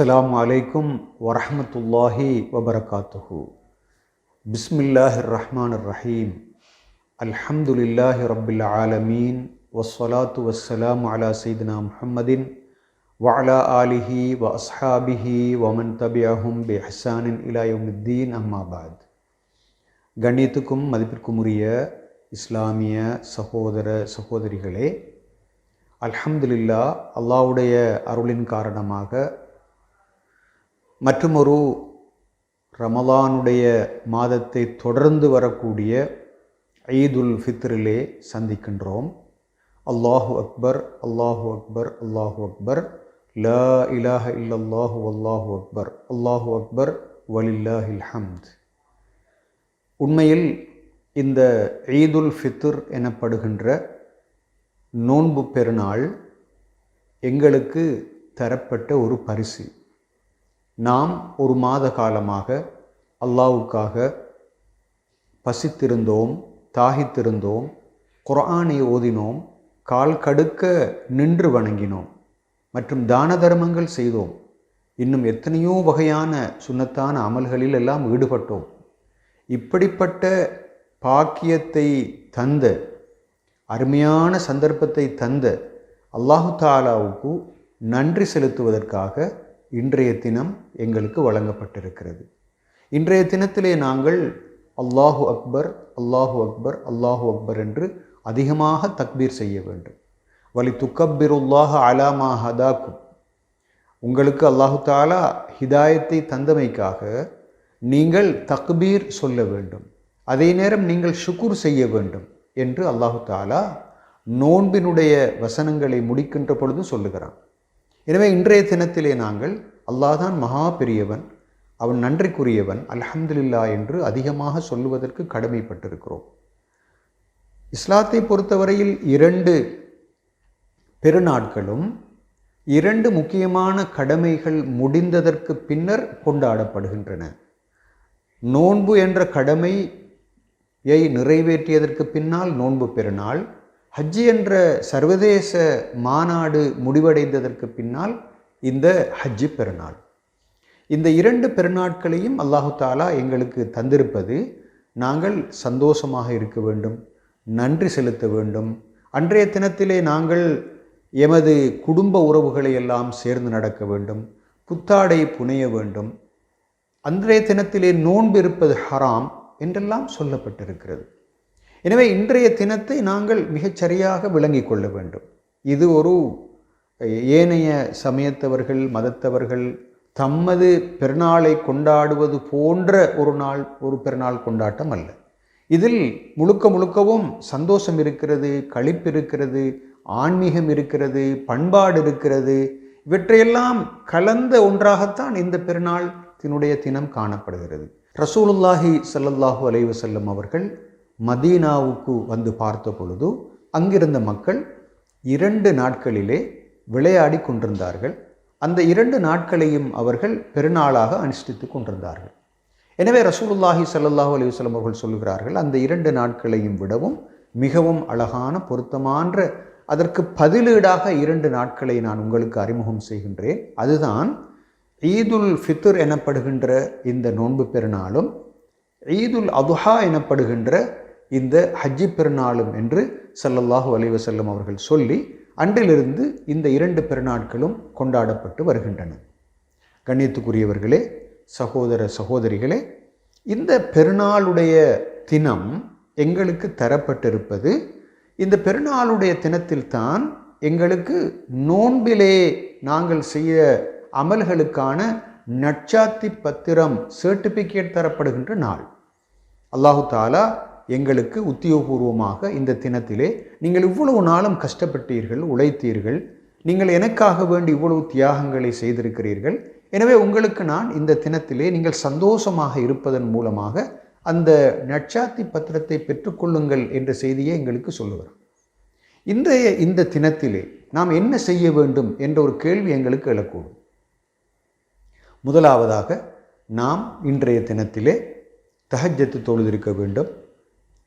அஸ்ஸலாமு அலைக்கும் வரஹ்மத்துல்லாஹி வபரகாத்துஹு பிஸ்மில்லாஹிர் ரஹ்மானிர் ரஹீம் அல்ஹம்துலில்லாஹி ரப்பில் ஆலமீன் வஸ்ஸலாத்து வஸ்ஸலாமு அலா சைதினா முஹம்மதின் வஅலா ஆலிஹி வ அஸ்ஹாபிஹி வமன் தபியஹும் பி ஹசானின் இலா யௌமித்தீன் அம்மா பாத் கண்ணியத்துக்கும் மதிப்பிற்கும் உரிய இஸ்லாமிய சகோதர சகோதரிகளே அல்ஹம்துலில்லா அல்லாஹ்வுடைய அருளின் காரணமாக மற்றுமொரு ரமலானுடைய மாதத்தை தொடர்ந்து வரக்கூடிய ஈதுல் ஃபித்ரிலே சந்திக்கின்றோம். அல்லாஹு அக்பர் அல்லாஹு அக்பர் அல்லாஹு அக்பர். லா இலாஹ இல்லல்லாஹு அல்லாஹு அக்பர். அல்லாஹு அக்பர் வலில்லாஹில் ஹம்த். உண்மையில் இந்த ஈதுல் ஃபித்ர் எனப்படுகின்ற நோன்பு பெருநாள் எங்களுக்கு தரப்பட்ட ஒரு பரிசு. நாம் ஒரு மாத காலமாக அல்லாவுக்காக பசித்திருந்தோம் தாகித்திருந்தோம் குரானை ஓதினோம் கால் கடுக்க நின்று வணங்கினோம் மற்றும் தான தர்மங்கள் செய்தோம். இன்னும் எத்தனையோ வகையான சுண்ணத்தான அமல்களில் எல்லாம் ஈடுபட்டோம். இப்படிப்பட்ட பாக்கியத்தை தந்த அருமையான சந்தர்ப்பத்தை தந்த அல்லாஹு தாலாவுக்கு நன்றி செலுத்துவதற்காக இன்றைய தினம் எங்களுக்கு வழங்கப்பட்டிருக்கிறது. இன்றைய தினத்திலே நாங்கள் அல்லாஹு அக்பர் அல்லாஹு அக்பர் அல்லாஹு அக்பர் என்று அதிகமாக தக்பீர் செய்ய வேண்டும். வலி துக்கப்பிருல்லாஹ அலாமா ஹதாக்கும். உங்களுக்கு அல்லாஹு தாலா ஹிதாயத்தை தந்தமைக்காக நீங்கள் தக்பீர் சொல்ல வேண்டும். அதே நேரம் நீங்கள் ஷுக்குர் செய்ய வேண்டும் என்று அல்லாஹு தாலா நோன்பினுடைய வசனங்களை முடிக்கின்ற பொழுது சொல்லுகிறான். எனவே இன்றைய தினத்திலே நாங்கள் அல்லாதான் மகா பெரியவன் அவன் நன்றிக்குரியவன் அல்ஹம்துலில்லா என்று அதிகமாக சொல்லுவதற்கு கடமைப்பட்டிருக்கிறோம். இஸ்லாத்தை பொறுத்தவரையில் இரண்டு பெருநாட்களும் இரண்டு முக்கியமான கடமைகள் முடிந்ததற்கு பின்னர் கொண்டாடப்படுகின்றன. நோன்பு என்ற கடமையை நிறைவேற்றியதற்கு பின்னால் நோன்பு பெருநாள் ஹஜ்ஜி என்ற சர்வதேச மாநாடு முடிவடைந்ததற்கு பின்னால் இந்த ஹஜ்ஜி பெருநாள். இந்த இரண்டு பெருநாட்களையும் அல்லாஹு தாலா எங்களுக்கு தந்திருப்பது நாங்கள் சந்தோஷமாக இருக்க வேண்டும் நன்றி செலுத்த வேண்டும். அன்றைய தினத்திலே நாங்கள் எமது குடும்ப உறவுகளை எல்லாம் சேர்ந்து நடக்க வேண்டும் புத்தாடை புனைய வேண்டும். அன்றைய தினத்திலே நோன்பு இருப்பது ஹராம் என்றெல்லாம் சொல்லப்பட்டிருக்கிறது. எனவே இன்றைய தினத்தை நாங்கள் மிகச்சரியாக விளங்கி கொள்ள வேண்டும். இது ஒரு ஏனைய சமயத்தவர்கள் மதத்தவர்கள் தம்மது பெருநாளை கொண்டாடுவது போன்ற ஒரு நாள் ஒரு பெருநாள் கொண்டாட்டம் அல்ல. இதில் முழுக்க முழுக்கவும் சந்தோஷம் இருக்கிறது களிப்பு இருக்கிறது ஆன்மீகம் இருக்கிறது பண்பாடு இருக்கிறது. இவற்றையெல்லாம் கலந்த ஒன்றாகத்தான் இந்த பெருநாள் தினம் காணப்படுகிறது. ரசூலுல்லாஹி சல்லல்லாஹூ அலைவசல்லம் அவர்கள் மதீனாவுக்கு வந்து பார்த்த பொழுது அங்கிருந்த மக்கள் இரண்டு நாட்களிலே விளையாடி கொண்டிருந்தார்கள். அந்த இரண்டு நாட்களையும் அவர்கள் பெருநாளாக அனுஷ்டித்து கொண்டிருந்தார்கள். எனவே ரசூலுல்லாஹி சல்லாஹூ அலைவசல்லம் அவர்கள் சொல்கிறார்கள் அந்த இரண்டு நாட்களையும் விடவும் மிகவும் அழகான பொருத்தமான அதற்கு பதிலீடாக இரண்டு நாட்களை நான் உங்களுக்கு அறிமுகம் செய்கின்றேன். அதுதான் ஈதுல் ஃபித்ர் எனப்படுகின்ற இந்த நோன்பு பெருநாளும் ஈதுல் அதுஹா எனப்படுகின்ற இந்த ஹஜ்ஜி பெருநாளும் என்று சல்லல்லாஹு அலைவசல்லம் அவர்கள் சொல்லி அன்றிலிருந்து இந்த இரண்டு பெருநாட்களும் கொண்டாடப்பட்டு வருகின்றன. கண்ணியத்துக்குரியவர்களே சகோதர சகோதரிகளே இந்த பெருநாளுடைய தினம் எங்களுக்கு தரப்பட்டிருப்பது இந்த பெருநாளுடைய தினத்தில்தான் எங்களுக்கு நோன்பிலே நாங்கள் செய்ய அமல்களுக்கான நட்சாத்தி பத்திரம் சர்டிஃபிகேட் தரப்படுகின்ற நாள். அல்லாஹு தாலா எங்களுக்கு உத்தியோகபூர்வமாக இந்த தினத்திலே நீங்கள் இவ்வளவு நாளும் கஷ்டப்பட்டீர்கள் உழைத்தீர்கள். நீங்கள் எனக்காக வேண்டி இவ்வளவு தியாகங்களை செய்திருக்கிறீர்கள். எனவே உங்களுக்கு நான் இந்த தினத்திலே நீங்கள் சந்தோஷமாக இருப்பதன் மூலமாக அந்த நட்சாத்தி பத்திரத்தை பெற்றுக்கொள்ளுங்கள் என்ற செய்தியை எங்களுக்கு சொல்லுவார் இன்றைய இந்த தினத்திலே நாம் என்ன செய்ய வேண்டும் என்ற ஒரு கேள்வி எங்களுக்கு எழக்கூடும். முதலாவதாக நாம் இன்றைய தினத்திலே தஹஜத்து தொழுதிருக்க வேண்டும்.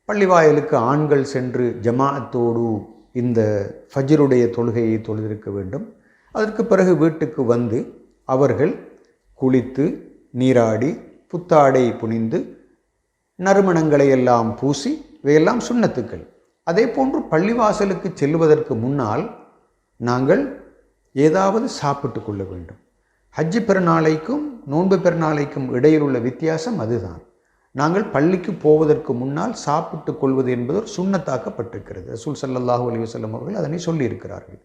பள்ளிவாயலுக்கு ஆண்கள் சென்று ஜமாஅத்தோடு இந்த ஃபஜ்ருடைய தொழுகையை தொழுதிருக்க வேண்டும். அதற்கு பிறகு வீட்டுக்கு வந்து அவர்கள் குளித்து நீராடி புத்தாடை புனிந்து நறுமணங்களை எல்லாம் பூசி இவையெல்லாம் சுண்ணத்துக்கள். அதே போன்று பள்ளிவாசலுக்கு செல்வதற்கு முன்னால் நாங்கள் ஏதாவது சாப்பிட்டு கொள்ள வேண்டும். ஹஜ்ஜி பெருநாளைக்கும் நோன்பு பெருநாளைக்கும் இடையில் உள்ள வித்தியாசம் அதுதான். நாங்கள் பள்ளிக்கு போவதற்கு முன்னால் சாப்பிட்டு கொள்வது என்பது ஒரு சுண்ணத்தாக்கப்பட்டிருக்கிறது. ரசூல் சல்லாஹூ அலி வல்லம் அவர்கள் அதனை சொல்லியிருக்கிறார்கள்.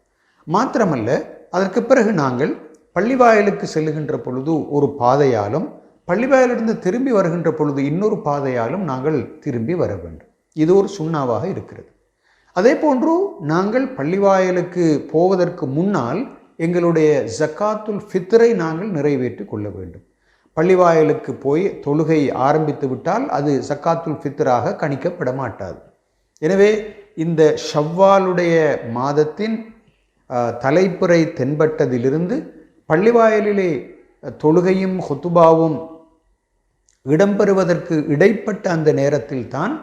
மாத்திரமல்ல அதற்கு பிறகு நாங்கள் பள்ளிவாயலுக்கு செல்லுகின்ற பொழுது ஒரு பாதையாலும் பள்ளிவாயிலிருந்து திரும்பி வருகின்ற பொழுது இன்னொரு பாதையாலும் நாங்கள் திரும்பி வர வேண்டும். இது ஒரு சுண்ணாவாக இருக்கிறது. அதே போன்று நாங்கள் பள்ளிவாயலுக்கு போவதற்கு முன்னால் எங்களுடைய ஜக்காத்துல் ஃபித்ரை நாங்கள் நிறைவேற்றி கொள்ள வேண்டும். பள்ளிவாயலுக்கு போய் தொழுகை ஆரம்பித்து விட்டால் அது சக்காத்துல் ஃபித்ராக கணிக்கப்பட மாட்டாது எனவே இந்த ஷவ்வாலுடைய மாதத்தின் தலைப்புரை தென்பட்டதிலிருந்து பள்ளிவாயலிலே தொழுகையும் ஹொத்துபாவும் இடம்பெறுவதற்கு இடைப்பட்ட அந்த நேரத்தில் தான்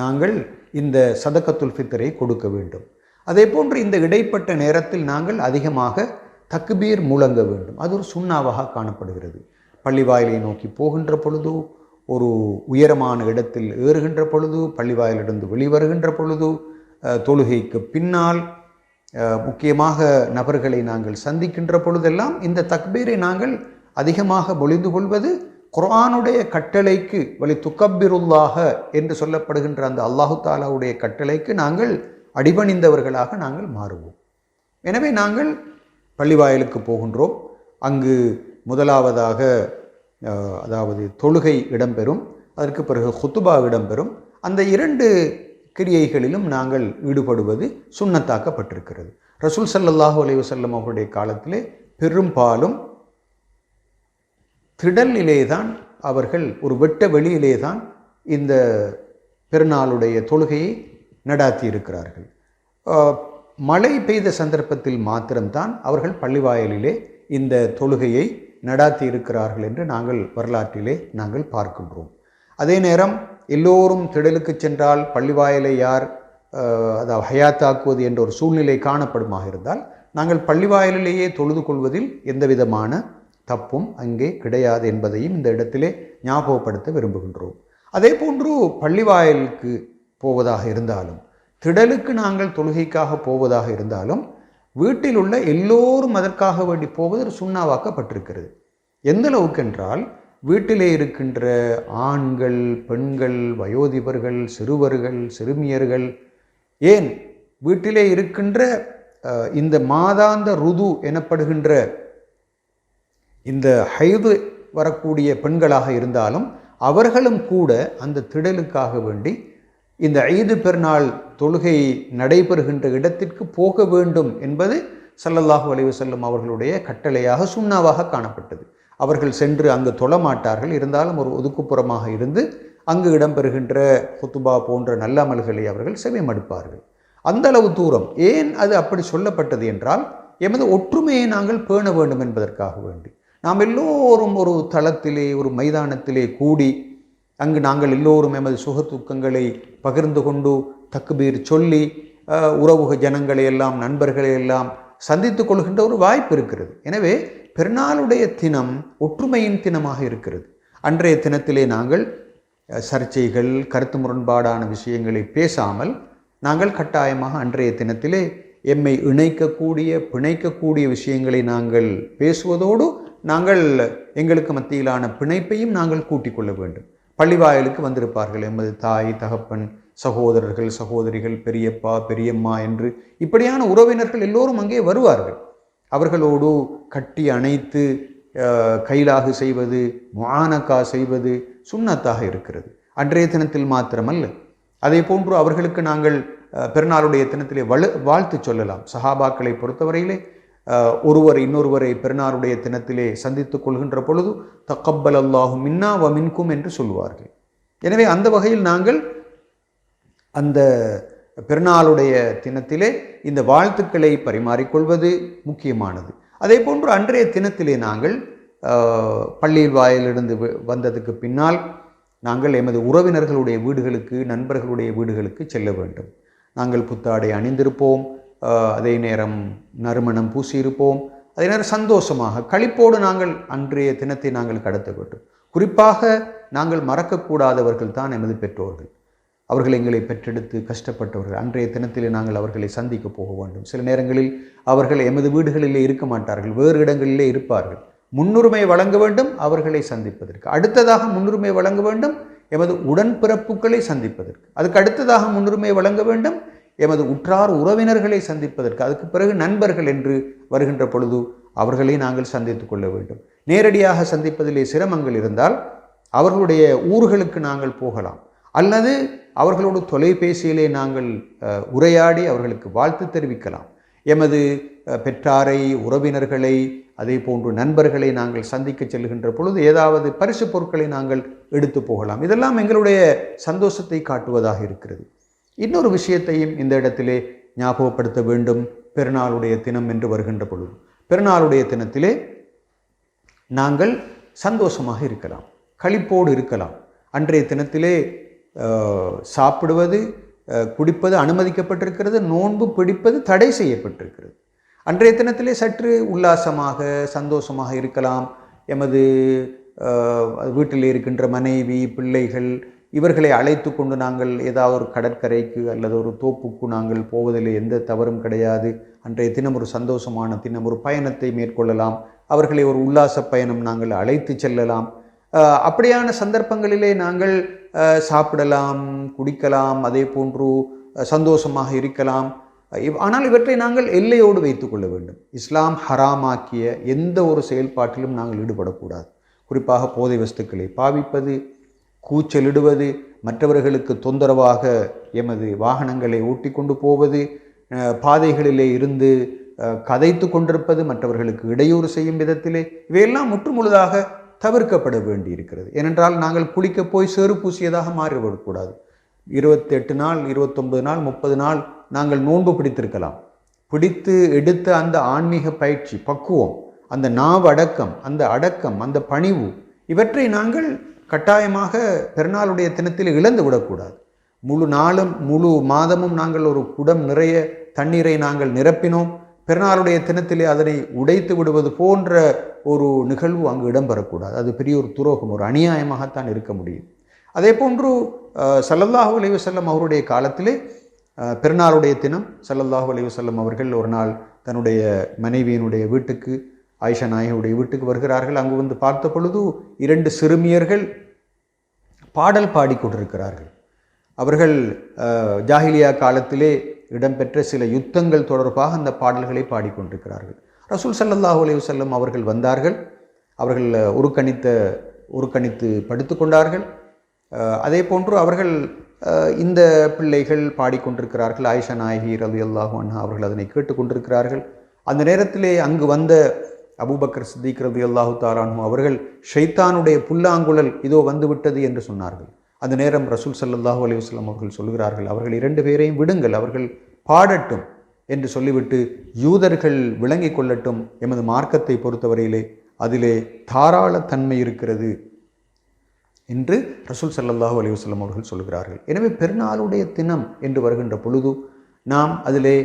நாங்கள் இந்த சதக்கத்துல் ஃபித்தரை கொடுக்க வேண்டும். அதே போன்று இந்த இடைப்பட்ட நேரத்தில் நாங்கள் அதிகமாக தக்குபீர் முழங்க வேண்டும். அது ஒரு சுண்ணாவாக காணப்படுகிறது. பள்ளிவாயிலை நோக்கி போகின்ற பொழுது ஒரு உயரமான இடத்தில் ஏறுகின்ற பொழுது பள்ளிவாயிலிருந்து வெளிவருகின்ற பொழுது தொழுகைக்கு பின்னால் முக்கியமாக நபர்களை நாங்கள் சந்திக்கின்ற பொழுதெல்லாம் இந்த தக்பீரை நாங்கள் அதிகமாக பொழிந்து கொள்வது குரானுடைய கட்டளைக்கு வழி துக்கப்பிருல்லாக என்று சொல்லப்படுகின்ற அந்த அல்லாஹு தாலாவுடைய கட்டளைக்கு நாங்கள் அடிபணிந்தவர்களாக நாங்கள் மாறுவோம். எனவே நாங்கள் பள்ளிவாயலுக்கு போகின்றோம். அங்கு முதலாவதாக அதாவது தொழுகை இடம்பெறும் அதற்கு பிறகு ஹுத்துபா இடம்பெறும். அந்த இரண்டு கிரியைகளிலும் நாங்கள் ஈடுபடுவது சுண்ணத்தாக்கப்பட்டிருக்கிறது. ரசூல் சல்லல்லாஹு அலைவசல்லம் அவருடைய காலத்திலே பெரும்பாலும் திடலிலே தான் அவர்கள் ஒரு வெட்ட வெளியிலே தான் இந்த பெருநாளுடைய தொழுகையை நடாத்தி இருக்கிறார்கள் மழை பெய்த சந்தர்ப்பத்தில் மாத்திரம்தான் அவர்கள் பள்ளிவாயலிலே இந்த தொழுகையை நடாத்தி இருக்கிறார்கள் என்று நாங்கள் வரலாற்றிலே நாங்கள் பார்க்கின்றோம். அதே நேரம் எல்லோரும் திடலுக்கு சென்றால் பள்ளிவாயலை யார் அதாவது ஹயாத்தாக்குவது என்ற ஒரு சூழ்நிலை காணப்படுமாக இருந்தால் நாங்கள் பள்ளிவாயலிலேயே தொழுது கொள்வதில் எந்த விதமான தப்பும் அங்கே கிடையாது என்பதையும் இந்த இடத்திலே ஞாபகப்படுத்த விரும்புகின்றோம். அதே போன்று பள்ளிவாயலுக்கு போவதாக இருந்தாலும் திடலுக்கு நாங்கள் தொழுகைக்காக போவதாக இருந்தாலும் வீட்டில் உள்ள எல்லோரும் அதற்காக வேண்டி போவது ஒரு சுண்ணாவாக்கப்பட்டிருக்கிறது. எந்த அளவுக்கு என்றால் வீட்டிலே இருக்கின்ற ஆண்கள் பெண்கள் வயோதிபர்கள் சிறுவர்கள் சிறுமியர்கள் ஏன் வீட்டிலே இருக்கின்ற இந்த மாதாந்த ருது எனப்படுகின்ற இந்த ஹைது வரக்கூடிய பெண்களாக இருந்தாலும் அவர்களும் கூட அந்த திடலுக்காக வேண்டி இந்த ஐது பெருநாள் தொழுகை நடைபெறுகின்ற இடத்திற்கு போக வேண்டும் என்பது சல்லல்லாஹு அலைவு செல்லும் அவர்களுடைய கட்டளையாக சுண்ணாவாக காணப்பட்டது. அவர்கள் சென்று அங்கு தொழமாட்டார்கள் இருந்தாலும் ஒரு ஒதுக்குப்புறமாக இருந்து அங்கு இடம்பெறுகின்ற ஹுத்துபா போன்ற நல்ல அமல்களை அவர்கள் செவிமடுப்பார்கள். அந்த அளவு தூரம் ஏன் அது அப்படி சொல்லப்பட்டது என்றால் எமது ஒற்றுமையை நாங்கள் பேண வேண்டும் என்பதற்காக வேண்டி. நாம் எல்லோரும் ஒரு தளத்திலே ஒரு மைதானத்திலே கூடி அங்கு நாங்கள் எல்லோரும் எமது சுக துக்கங்களை பகிர்ந்து கொண்டு தக்குபீர் சொல்லி உறவுக ஜனங்களை எல்லாம் நண்பர்களை எல்லாம் சந்தித்து கொள்கின்ற ஒரு வாய்ப்பு இருக்கிறது. எனவே பெருநாளுடைய தினம் ஒற்றுமையின் தினமாக இருக்கிறது. அன்றைய தினத்திலே நாங்கள் சர்ச்சைகள் கருத்து முரண்பாடான விஷயங்களை பேசாமல் நாங்கள் கட்டாயமாக அன்றைய தினத்திலே எம்மை இணைக்கக்கூடிய பிணைக்கக்கூடிய விஷயங்களை நாங்கள் பேசுவதோடு நாங்கள் எங்களுக்கு மத்தியிலான பிணைப்பையும் நாங்கள் கூட்டிக் கொள்ள வேண்டும். பள்ளிவாயலுக்கு வந்திருப்பார்கள். எமது தாய் தகப்பன் சகோதரர்கள் சகோதரிகள் பெரியப்பா பெரியம்மா என்று இப்படியான உறவினர்கள் எல்லோரும் அங்கே வருவார்கள். அவர்களோடு கட்டி அணைத்து கைலாகு செய்வது முஆனக்கா செய்வது சுண்ணத்தாக இருக்கிறது. அன்றைய தினத்தில் மாத்திரமல்ல. அதே போன்று அவர்களுக்கு நாங்கள் பெருநாளுடைய தினத்திலே வலு வாழ்த்து சொல்லலாம். சஹாபாக்களை பொறுத்தவரையிலே ஒருவர் இன்னொருவரை பெருநாளுடைய தினத்திலே சந்தித்துக் கொள்கின்ற பொழுது தக்கப்பல் அல்லாஹு மின்னா வ மின்கும் என்று சொல்லுவார்கள். எனவே அந்த வகையில் நாங்கள் அந்த பெருநாளுடைய தினத்திலே இந்த வாழ்த்துக்களை பரிமாறிக்கொள்வது முக்கியமானது. அதே போன்று அன்றைய தினத்திலே நாங்கள் பள்ளியில் வாயிலிருந்து வந்ததுக்கு பின்னால் நாங்கள் எமது உறவினர்களுடைய வீடுகளுக்கு நண்பர்களுடைய வீடுகளுக்கு செல்ல வேண்டும். நாங்கள் புத்தாடை அணிந்திருப்போம். அதே நேரம் நறுமணம் பூசியிருப்போம். அதே நேரம் சந்தோஷமாக களிப்போடு நாங்கள் அன்றைய தினத்தை நாங்கள் கடத்த வேண்டும் குறிப்பாக நாங்கள் மறக்கக்கூடாதவர்கள் தான் எமது பெற்றோர்கள். அவர்கள் எங்களை பெற்றெடுத்து கஷ்டப்பட்டவர்கள். அன்றைய தினத்தில் நாங்கள் அவர்களை சந்திக்க போக வேண்டும். சில நேரங்களில் அவர்கள் எமது வீடுகளிலே இருக்க மாட்டார்கள். வேறு இடங்களிலே இருப்பார்கள். முன்னுரிமை வழங்க வேண்டும் அவர்களை சந்திப்பதற்கு. அடுத்ததாக முன்னுரிமை வழங்க வேண்டும் எமது உடன்பிறப்புகளை சந்திப்பதற்கு. அதுக்கு அடுத்ததாக முன்னுரிமை வழங்க வேண்டும் எமது உற்றார் உறவினர்களை சந்திப்பதற்கு அதுக்கு பிறகு நண்பர்கள் என்று வருகின்ற பொழுது அவர்களை நாங்கள் சந்தித்து கொள்ள வேண்டும். நேரடியாக சந்திப்பதிலே சிரமங்கள் இருந்தால் அவர்களுடைய ஊர்களுக்கு நாங்கள் போகலாம். அல்லது அவர்களோடு தொலைபேசியிலே நாங்கள் உரையாடி அவர்களுக்கு வாழ்த்து தெரிவிக்கலாம். எமது பெற்றாரை உறவினர்களை அதே போன்று நண்பர்களை நாங்கள் சந்திக்க செல்கின்ற பொழுது ஏதாவது பரிசு பொருட்களை நாங்கள் எடுத்து போகலாம். இதெல்லாம் எங்களுடைய சந்தோஷத்தை காட்டுவதாக இருக்கிறது. இன்னொரு விஷயத்தையும் இந்த இடத்திலே ஞாபகப்படுத்த வேண்டும். பெருநாளுடைய தினம் என்று வருகின்ற பொழுது பெருநாளுடைய தினத்திலே நாங்கள் சந்தோஷமாக இருக்கலாம் களிப்போடு இருக்கலாம். அன்றைய தினத்திலே சாப்பிடுவது குடிப்பது அனுமதிக்கப்பட்டிருக்கிறது நோன்பு பிடிப்பது தடை செய்யப்பட்டிருக்கிறது. அன்றைய தினத்திலே சற்று உல்லாசமாக சந்தோஷமாக இருக்கலாம். எமது வீட்டில் இருக்கின்ற மனைவி பிள்ளைகள் இவர்களை அழைத்து கொண்டு நாங்கள் ஏதாவது ஒரு கடற்கரைக்கு அல்லது ஒரு தோப்புக்கு நாங்கள் போவதில் எந்த தவறும் கிடையாது. அன்றைய தினம் ஒரு சந்தோஷமான தினம் ஒரு பயணத்தை மேற்கொள்ளலாம். அவர்களை ஒரு உல்லாச பயணம் நாங்கள் அழைத்து செல்லலாம். அப்படியான சந்தர்ப்பங்களிலே நாங்கள் சாப்பிடலாம் குடிக்கலாம் அதே போன்று சந்தோஷமாக இருக்கலாம். ஆனால் இவற்றை நாங்கள் எல்லையோடு வைத்துக்கொள்ள வேண்டும். இஸ்லாம் ஹராமாக்கிய எந்த ஒரு செயல்பாட்டிலும் நாங்கள் ஈடுபடக்கூடாது. குறிப்பாக போதை வஸ்துக்களை பாவிப்பது கூச்சலிடுவது மற்றவர்களுக்கு தொந்தரவாக எமது வாகனங்களை ஓட்டி கொண்டு போவது பாதைகளிலே இருந்து கதைத்து கொண்டிருப்பது மற்றவர்களுக்கு இடையூறு செய்யும் விதத்திலே இவையெல்லாம் முற்றுமுழுதாக தவிர்க்கப்பட வேண்டியிருக்கிறது. ஏனென்றால் நாங்கள் குளிக்க போய் சேறு பூசியதாக மாறிவிடக்கூடாது. இருபத்தெட்டு நாள் இருபத்தொன்பது நாள் முப்பது நாள் நாங்கள் நோன்பு பிடித்திருக்கலாம். பிடித்து எடுத்த அந்த ஆன்மீக பயிற்சி பக்குவம் அந்த நாவடக்கம் அந்த அடக்கம் அந்த பணிவு இவற்றை நாங்கள் கட்டாயமாக பெருநாளுடைய தினத்தில் இழந்து விடக்கூடாது. முழு நாளும் முழு மாதமும் நாங்கள் ஒரு குடம் நிறைய தண்ணீரை நாங்கள் நிரப்பினோம். பெருநாளுடைய தினத்திலே அதனை உடைத்து விடுவது போன்ற ஒரு நிகழ்வு அங்கு இடம்பெறக்கூடாது. அது பெரிய ஒரு துரோகம் ஒரு அநியாயமாகத்தான் இருக்க முடியும். அதே போன்று சல்லல்லாஹு ஸல்லல்லாஹு அலைஹி அவருடைய காலத்திலே பெருநாளுடைய தினம் சல்லல்லாஹு அலைஹி வஸல்லம் அவர்கள் ஒரு நாள் தன்னுடைய மனைவியினுடைய வீட்டுக்கு ஆயிஷா நாயகியுடைய வீட்டுக்கு வருகிறார்கள். அங்கு வந்து பார்த்த பொழுது இரண்டு சிறுமியர்கள் பாடல் பாடிக்கொண்டிருக்கிறார்கள் அவர்கள் ஜாகிலியா ஜாஹிலியா காலத்திலே இடம்பெற்ற சில யுத்தங்கள் தொடர்பாக அந்த பாடல்களை பாடிக்கொண்டிருக்கிறார்கள் ரசூல் சல்லல்லாஹு அலைஹி வஸல்லம் அவர்கள் வந்தார்கள். அவர்கள் உருக்கணித்த உருக்கணித்து படுத்துக்கொண்டார்கள் அதே போன்று அவர்கள் இந்த பிள்ளைகள் பாடிக்கொண்டிருக்கிறார்கள் ஆயிஷா நாயகி ரவி அல்லாஹு அண்ணா அவர்கள் அதனை கேட்டுக்கொண்டிருக்கிறார்கள் அந்த நேரத்திலே அங்கு வந்த அபூபக்கர் சித்திக் ரதி அல்லாஹு தாலானு அவர்கள் ஷைத்தானுடைய புல்லாங்குழல் இதோ வந்துவிட்டது என்று சொன்னார்கள். அந்த நேரம் ரசூல் சல்லாஹூ அலைஹி வஸல்லம் அவர்கள் சொல்கிறார்கள் அவர்கள் இரண்டு பேரையும் விடுங்கள் அவர்கள் பாடட்டும் என்று சொல்லிவிட்டு யூதர்கள் விளங்கிக் கொள்ளட்டும் எமது மார்க்கத்தை பொறுத்தவரையிலே அதிலே தாராள தன்மை இருக்கிறது என்று ரசூல் சல்லாஹூ அலைஹி வஸல்லம் அவர்கள் சொல்கிறார்கள். எனவே பெருநாளுடைய தினம் என்று வருகின்ற பொழுது நாம் அதிலே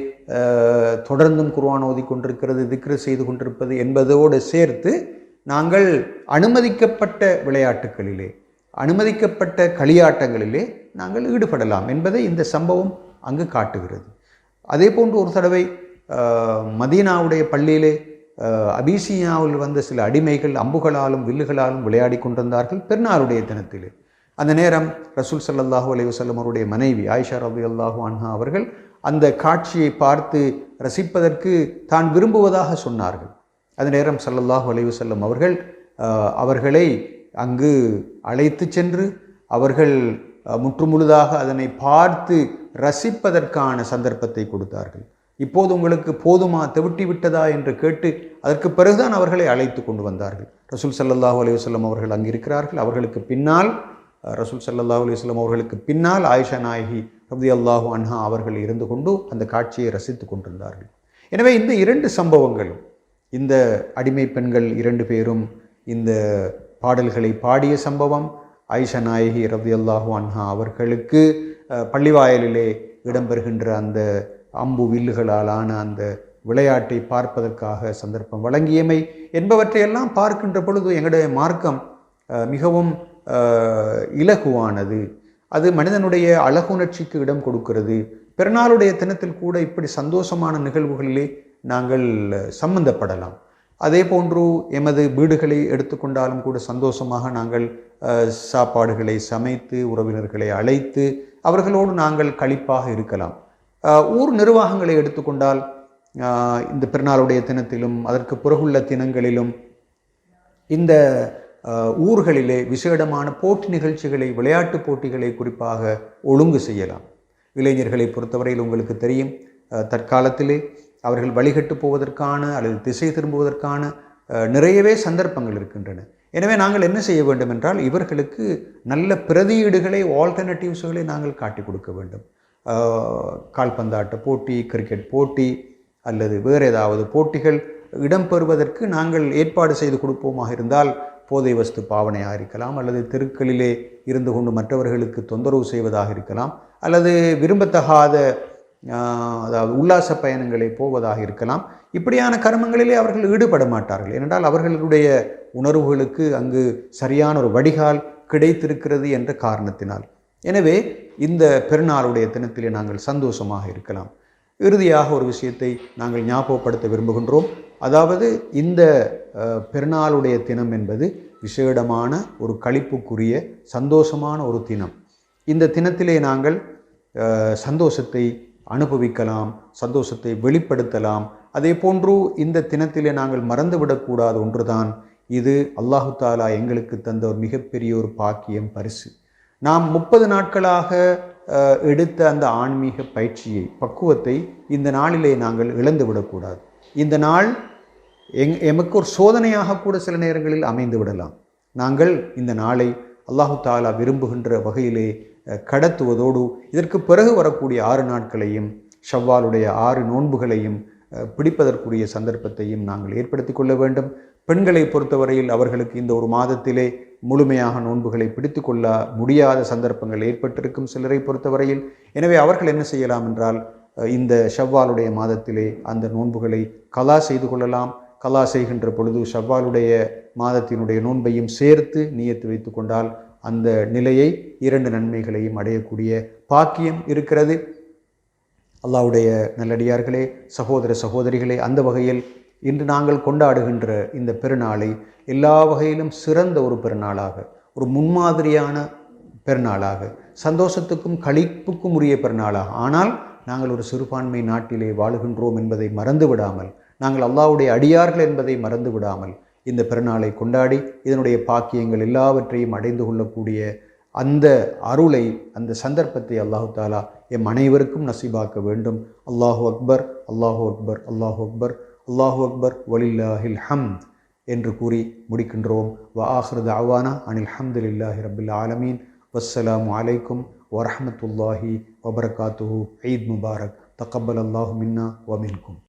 தொடர்ந்தும் குர்ஆன் ஓதிக்கொண்டிருக்கிறது திக்ரு செய்து கொண்டிருப்பது என்பதோடு சேர்த்து நாங்கள் அனுமதிக்கப்பட்ட விளையாட்டுகளிலே அனுமதிக்கப்பட்ட களியாட்டங்களிலே நாங்கள் ஈடுபடலாம் என்பதை இந்த சம்பவம் அங்கு காட்டுகிறது. அதே போன்று ஒரு தடவை மதீனாவுடைய பள்ளியிலே அபிசியாவில் வந்த சில அடிமைகள் அம்புகளாலும் வில்லுகளாலும் விளையாடி கொண்டிருந்தார்கள் பெருநாளுடைய தினத்திலே. அந்த நேரம் ரசூல் சல்லாஹூ அலைவசல்லம் அவருடைய மனைவி ஆயிஷா ரலியல்லாஹு அன்ஹா அவர்கள் அந்த காட்சியை பார்த்து ரசிப்பதற்கு தான் விரும்புவதாக சொன்னார்கள். அந்த நேரம் சல்லல்லாஹு அலைவு செல்லும் அவர்கள் அவர்களை அங்கு அழைத்து சென்று அவர்கள் முற்றுமுழுதாக அதனை பார்த்து ரசிப்பதற்கான சந்தர்ப்பத்தை கொடுத்தார்கள். இப்போது உங்களுக்கு போதுமா? தெவிட்டி விட்டதா? என்று கேட்டு அதற்கு பிறகுதான் அவர்களை அழைத்து கொண்டு வந்தார்கள். ரசூல் சல்லாஹூ அலைஹி அவர்கள் அங்கு இருக்கிறார்கள் அவர்களுக்கு பின்னால் ரசூல் சல்லாஹூ அலையுஸ்லம் அவர்களுக்கு பின்னால் ஆயிஷா நாயகி ரப்தி அல்லாஹு அன்ஹா அவர்கள் இருந்து கொண்டு அந்த காட்சியை ரசித்து கொண்டிருந்தார்கள். எனவே இந்த இரண்டு சம்பவங்களும் இந்த அடிமை பெண்கள் இரண்டு பேரும் இந்த பாடல்களை பாடிய சம்பவம் ஐஷா நாயகி ரப்தி அல்லாஹு அன்ஹா அவர்களுக்கு பள்ளிவாயலிலே இடம்பெறுகின்ற அந்த அம்பு வில்லுகளாலான அந்த விளையாட்டை பார்ப்பதற்காக சந்தர்ப்பம் வழங்கியமை என்பவற்றையெல்லாம் பார்க்கின்ற பொழுது எங்களுடைய மார்க்கம் மிகவும் இலகுவானது. அது மனிதனுடைய அழகுணர்ச்சிக்கு இடம் கொடுக்கிறது. பிறநாளுடைய தினத்தில் கூட இப்படி சந்தோஷமான நிகழ்வுகளிலே நாங்கள் சம்பந்தப்படலாம். அதே போன்று எமது வீடுகளை எடுத்துக்கொண்டாலும் கூட சந்தோஷமாக நாங்கள் சாப்பாடுகளை சமைத்து உறவினர்களை அழைத்து அவர்களோடு நாங்கள் கழிப்பாக இருக்கலாம். ஊர் நிர்வாகங்களை எடுத்துக்கொண்டால் இந்த பிறநாளுடைய தினத்திலும் அதற்கு பிறகுள்ள தினங்களிலும் இந்த ஊர்களிலே விசேடமான போட்டி நிகழ்ச்சிகளை விளையாட்டு போட்டிகளை குறிப்பாக ஒழுங்கு செய்யலாம். இளைஞர்களை பொறுத்தவரையில் உங்களுக்கு தெரியும் தற்காலத்திலே அவர்கள் வழிகட்டு போவதற்கான அல்லது திசை திரும்புவதற்கான நிறையவே சந்தர்ப்பங்கள் இருக்கின்றன. எனவே நாங்கள் என்ன செய்ய வேண்டும் என்றால் இவர்களுக்கு நல்ல பிரதியீடுகளை ஆல்டர்னேட்டிவ்ஸ்களை நாங்கள் காட்டிக் கொடுக்க வேண்டும். கால்பந்தாட்ட போட்டி கிரிக்கெட் போட்டி அல்லது வேறு ஏதாவது போட்டிகள் இடம்பெறுவதற்கு நாங்கள் ஏற்பாடு செய்து கொடுப்போமாக இருந்தால் போதை வஸ்து பாவனையாக இருக்கலாம் அல்லது தெருக்களிலே இருந்து கொண்டு மற்றவர்களுக்கு தொந்தரவு செய்வதாக இருக்கலாம் அல்லது விரும்பத்தகாத அதாவது உல்லாச பயணங்களை போவதாக இருக்கலாம். இப்படியான கர்மங்களிலே அவர்கள் ஈடுபட மாட்டார்கள். ஏனென்றால் அவர்களுடைய உணர்வுகளுக்கு அங்கு சரியான ஒரு வடிகால் கிடைத்திருக்கிறது என்ற காரணத்தினால். எனவே இந்த பெருநாளுடைய தினத்திலே நாங்கள் சந்தோஷமாக இருக்கலாம். இறுதியாக ஒரு விஷயத்தை நாங்கள் ஞாபகப்படுத்த விரும்புகின்றோம். அதாவது இந்த பெருநாளுடைய தினம் என்பது விசேடமான ஒரு களிப்புக்குரிய சந்தோஷமான ஒரு தினம். இந்த தினத்திலே நாங்கள் சந்தோஷத்தை அனுபவிக்கலாம் சந்தோஷத்தை வெளிப்படுத்தலாம். அதே போன்று இந்த தினத்திலே நாங்கள் மறந்துவிடக்கூடாத ஒன்றுதான். இது அல்லாஹு தாலா எங்களுக்கு தந்த ஒரு மிகப்பெரிய ஒரு பாக்கியம் பரிசு. நாம் முப்பது நாட்களாக எடுத்த அந்த ஆன்மீக பயிற்சியை பக்குவத்தை இந்த நாளிலே நாங்கள் இழந்து விடக்கூடாது. இந்த நாள் எங் எமக்கு ஒரு சோதனையாக கூட சில நேரங்களில் அமைந்து விடலாம். நாங்கள் இந்த நாளை அல்லாஹு தாலா விரும்புகின்ற வகையிலே கடத்துவதோடு இதற்கு பிறகு வரக்கூடிய ஆறு நாட்களையும் ஷவ்வாலுடைய ஆறு நோன்புகளையும் பிடிப்பதற்குரிய சந்தர்ப்பத்தையும் நாங்கள் ஏற்படுத்தி கொள்ள வேண்டும். பெண்களை பொறுத்தவரையில் அவர்களுக்கு இந்த ஒரு மாதத்திலே முழுமையாக நோன்புகளை பிடித்து கொள்ள முடியாத சந்தர்ப்பங்கள் ஏற்பட்டிருக்கும் சிலரை பொறுத்தவரையில். எனவே அவர்கள் என்ன செய்யலாம் என்றால் இந்த ஷவ்வாலுடைய மாதத்திலே அந்த நோன்புகளை கலா செய்து கொள்ளலாம். கலா செய்கின்ற பொழுது ஷவ்வாலுடைய மாதத்தினுடைய நோன்பையும் சேர்த்து நியத்து வைத்து கொண்டால் அந்த நிலையை இரண்டு நன்மைகளையும் அடையக்கூடிய பாக்கியம் இருக்கிறது. அல்லாவுடைய நல்லடியார்களே சகோதர சகோதரிகளே அந்த வகையில் இன்று நாங்கள் கொண்டாடுகின்ற இந்த பெருநாளை எல்லா வகையிலும் சிறந்த ஒரு பெருநாளாக ஒரு முன்மாதிரியான பெருநாளாக சந்தோஷத்துக்கும் களிப்புக்கும் உரிய பெருநாளாக. ஆனால் நாங்கள் ஒரு சிறுபான்மை நாட்டிலே வாழுகின்றோம் என்பதை மறந்து விடாமல் நாங்கள் அல்லாவுடைய அடியார்கள் என்பதை மறந்து விடாமல் இந்த பெருநாளை கொண்டாடி இதனுடைய பாக்கியங்கள் எல்லாவற்றையும் அடைந்து கொள்ளக்கூடிய அந்த அருளை அந்த சந்தர்ப்பத்தை அல்லாஹு தாலா எம் அனைவருக்கும் நசீபாக்க வேண்டும். அல்லாஹு அக்பர் அல்லாஹு அக்பர் அல்லாஹு அக்பர். அல்லாஹு அக்பர் வலில்லாஹில் ஹம்த் என்று கூறி முடிக்கின்றோம் வ ஆஹ்ரது அவானா அனில் ஹம்துலில்லாஹி ரபில் ஆலமீன் வஸ்ஸலாமு அலைக்கும் வரஹ்மத்துல்லாஹி வபரகாத்துஹு ஈத் முபாரக் தக்கபல் அல்லாஹு மின்னா வமின்கும்